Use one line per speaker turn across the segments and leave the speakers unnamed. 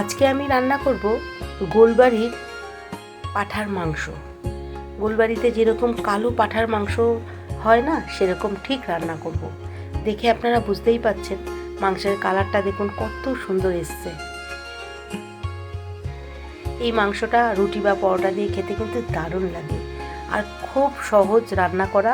আজকে আমি রান্না করব গোলবাড়ির পাঠার মাংস। গোলবাড়িতে যেরকম কালো পাঠার মাংস হয় না, সেরকম ঠিক রান্না করব। দেখে আপনারা বুঝতেই পাচ্ছেন মাংসের কালারটা দেখুন কত সুন্দর এসছে। এই মাংসটা রুটি বা পরোটা দিয়ে খেতে কিন্তু দারুণ লাগে। আর খুব সহজ রান্না করা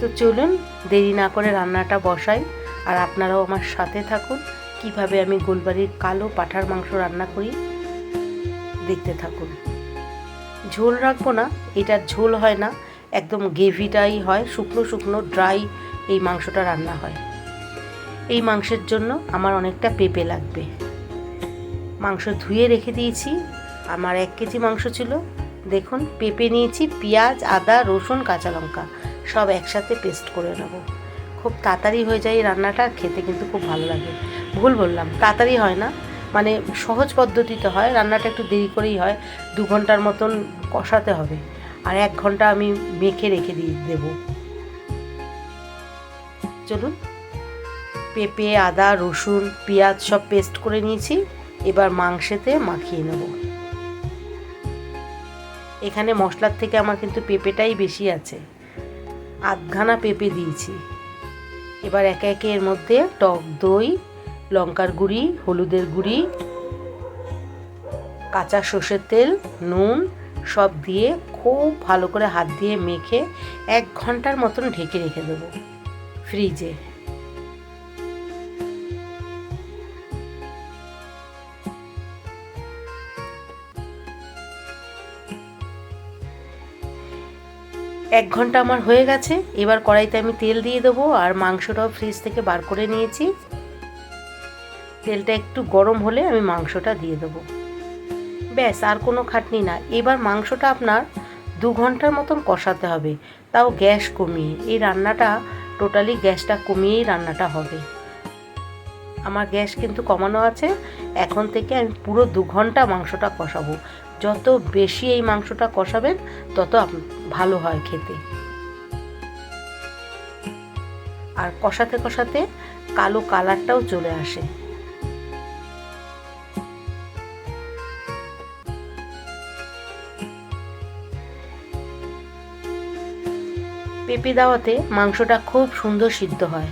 তো চলুন, দেরি না করে রান্নাটা বসাই। আর আপনারাও আমার সাথে থাকুন, কীভাবে আমি গোলবাড়ির কালো পাঠার মাংস রান্না করি, দেখতে থাকুন। ঝোল রাখব না এটার ঝোল হয় না, একদম গ্রেভিটাই হয়, শুকনো শুকনো, ড্রাই এই মাংসটা রান্না হয়। এই মাংসের জন্য আমার অনেকটা পেঁপে লাগবে। মাংস ধুয়ে রেখে দিয়েছি, আমার এক কেজি মাংস ছিল। দেখুন, পেঁপে নিয়েছি, পেঁয়াজ, আদা, রসুন, কাঁচা লঙ্কা। সব একসাথে পেস্ট করে নেব। খুব তাড়াতাড়ি হয়ে যায় এই রান্নাটা খেতে কিন্তু খুব ভালো লাগে। ভুল বললাম, তাড়াতাড়ি হয় না। মানে সহজ পদ্ধতিতে হয়, রান্নাটা একটু দেরি করেই হয়। দু ঘণ্টার মতন কষাতে হবে। আর এক ঘণ্টা আমি মেখে রেখে দিয়ে দেব। চলুন, পেঁপে, আদা, রসুন, পেঁয়াজ সব পেস্ট করে নিয়েছি। এবার মাংসেতে মাখিয়ে নেব। এখানে মশলার থেকে আমার কিন্তু পেঁপেটাই বেশি আছে। আধখানা পেঁপে দিয়েছি। এবার একে একে এর মধ্যে টক দই, লঙ্কার গুঁড়ি, হলুদের গুঁড়ি, কাঁচা সর্ষের তেল, নুন সব দিয়ে খুব ভালো করে হাত দিয়ে মেখে এক ঘণ্টার মতন ঢেকে রেখে দেবো। ফ্রিজে। এক ঘণ্টা আমার হয়ে গেছে, এবার কড়াইতে আমি তেল দিয়ে দেবো আর মাংসটাও ফ্রিজ থেকে বার করে নিয়েছি। তেলটা একটু গরম হলে আমি মাংসটা দিয়ে দেবো। ব্যাস, আর কোনো খাটনি না। এবার মাংসটা আপনার দু ঘণ্টার মতন কষাতে হবে। তাও গ্যাস কমিয়ে। এই রান্নাটা টোটালি গ্যাসটা কমিয়েই রান্নাটা হবে। আমার গ্যাস কিন্তু কমানো আছে। এখন থেকে আমি পুরো দু ঘণ্টা মাংসটা কষাবো। যত বেশি এই মাংসটা কষাবেন, তত ভালো হয় খেতে। আর কষাতে কষাতে কালো কালারটাও চলে আসে। পেঁপে দেওয়াতে মাংসটা খুব সুন্দর সিদ্ধ হয়।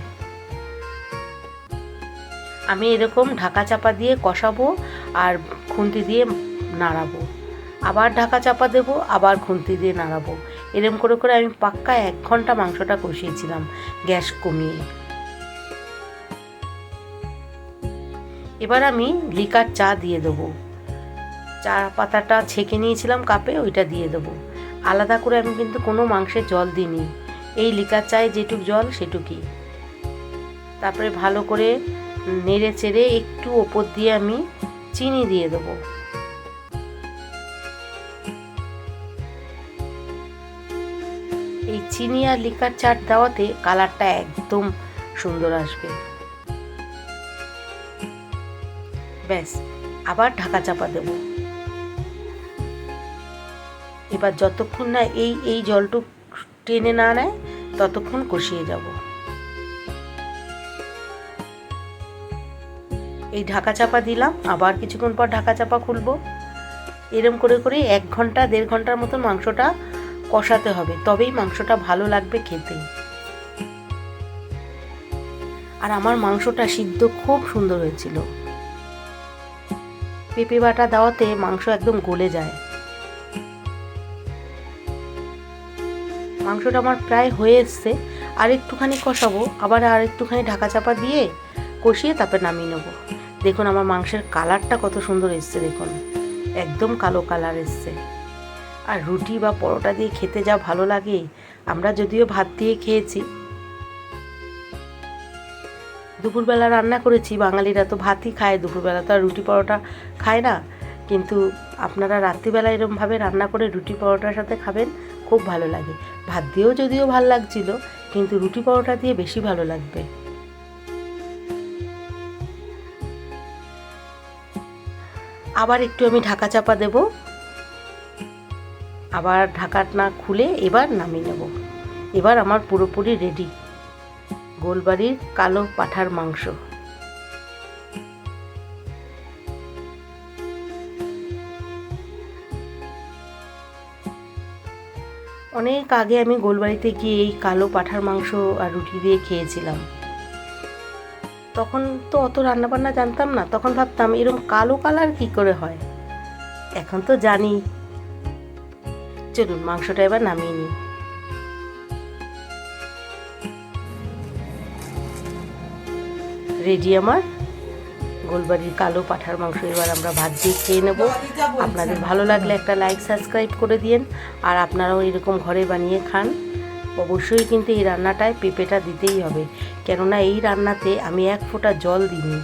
আমি এরকম ঢাকা চাপা দিয়ে কষাবো আর খুন্তি দিয়ে নাড়াবো। আবার ঢাকা চাপা দেবো, আবার খুন্তি দিয়ে নাড়াবো। এরম করে করে আমি পাক্কা এক ঘণ্টা মাংসটা কষিয়েছিলাম, গ্যাস কমিয়ে। এবার আমি লিকার চা দিয়ে দেবো। চা পাতাটা ছেঁকে নিয়েছিলাম কাপে, ওইটা দিয়ে দেবো। আলাদা করে আমি কিন্তু কোনো মাংসের জল দিইনি। এই লিকার চায়ে যেটুক জল, সেটুকুই। তারপরে ভালো করে নেড়ে চেড়ে একটু ওপর দিয়ে আমি চিনি দিয়ে দেবো। এই চিনি আর লিকার চাট দেওয়াতে কালারটা একদম সুন্দর আসবে। ব্যাস, আবার ঢাকা চাপা দেব। এবার যতক্ষণ না এই এই জলটুক টেনে না নেয়, ততক্ষণ কষিয়ে যাব। এই ঢাকা চাপা দিলাম, আবার কিছুক্ষণ পর ঢাকা চাপা খুলবো। এরম করে করে এক ঘণ্টা, দেড় ঘণ্টার মতো মাংসটা কষাতে হবে, তবেই মাংসটা ভালো লাগবে খেতে। আর আমার মাংসটা সিদ্ধ খুব সুন্দর হয়েছিল। পেঁপে বাটা দেওয়াতে মাংস একদম গলে যায়। মাংসটা আমার প্রায় হয়ে এসছে, আর একটুখানি কষাবো, আবার আর একটুখানি ঢাকা চাপা দিয়ে কষিয়ে তারপরে নামিয়ে নেব। দেখুন আমার মাংসের কালারটা কত সুন্দর এসছে, দেখুন। একদম কালো কালার এসছে। আর রুটি বা পরোটা দিয়ে খেতে যা ভালো লাগে, আমরা যদিও ভাত দিয়ে খেয়েছি। দুপুরবেলা রান্না করেছি, বাঙালিরা তো ভাতই খায়, দুপুরবেলা তো আর রুটি পরোটা খায় না। কিন্তু আপনারা রাত্রিবেলা এরমভাবে রান্না করে রুটি পরোটার সাথে খাবেন, খুব ভালো লাগে। ভাত দিয়েও যদিও ভালো লাগছিল, কিন্তু রুটি পরোটা দিয়ে বেশি ভালো লাগবে। আবার একটু আমি ঢাকা চাপা দেবো। আবার ঢাকাটা খুলে এবার নামিয়ে নেব। এবার আমার পুরোপুরি রেডি গোলবাড়ির কালো পাঠার মাংস। অনেক আগে আমি গোলবাড়িতে গিয়ে এই কালো পাঠার মাংস আর রুটি দিয়ে খেয়েছিলাম। তখন তো অত রান্নাবান্না জানতাম না, তখন ভাবতাম এরকম কালো কালার কি করে হয়? এখন তো জানি। চলুন, মাংসটা এবার নামিয়ে নিই। রেডি আমার? গোলবাড়ির কালো পাঠার মাংস এবার আমরা ভাত দিয়ে খেয়ে নেব। আপনাদের ভালো লাগলে একটা লাইক সাবস্ক্রাইব করে দিন আর আপনারাও এরকম ঘরে বানিয়ে খান। অবশ্যই কিন্তু এই রান্নাটায় পেঁপেটা দিতেই হবে। কেননা এই রান্নাতে আমি এক ফোঁটা জল দিইনি।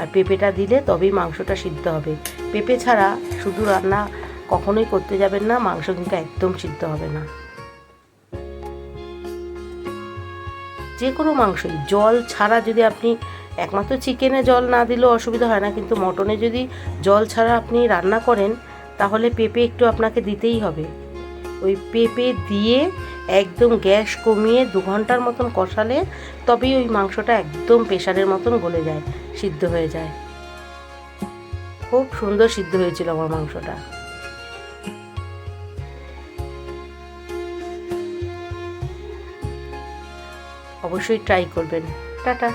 আর পেঁপেটা দিলে তবেই মাংসটা সিদ্ধ হবে। পেঁপে ছাড়া শুধু রান্না কখনোই করতে যাবেন না, মাংস কিন্তু একদম সিদ্ধ হবে না। যে কোনো মাংসই, জল ছাড়া যদি আপনি একমাত্র চিকেনে জল না দিলেও অসুবিধা হয় না, কিন্তু মটনে যদি জল ছাড়া আপনি রান্না করেন, তাহলে পেঁপে একটু আপনাকে দিতেই হবে। ওই পেঁপে দিয়ে একদম গ্যাস কমিয়ে দু ঘণ্টার মতন কষালে তবেই ওই মাংসটা একদম প্রেশারের মতন গলে যায়, সিদ্ধ হয়ে যায়। খুব সুন্দর সিদ্ধ হয়েছিল আমার মাংসটা। অবশ্যই ট্রাই করবেন। টাটা।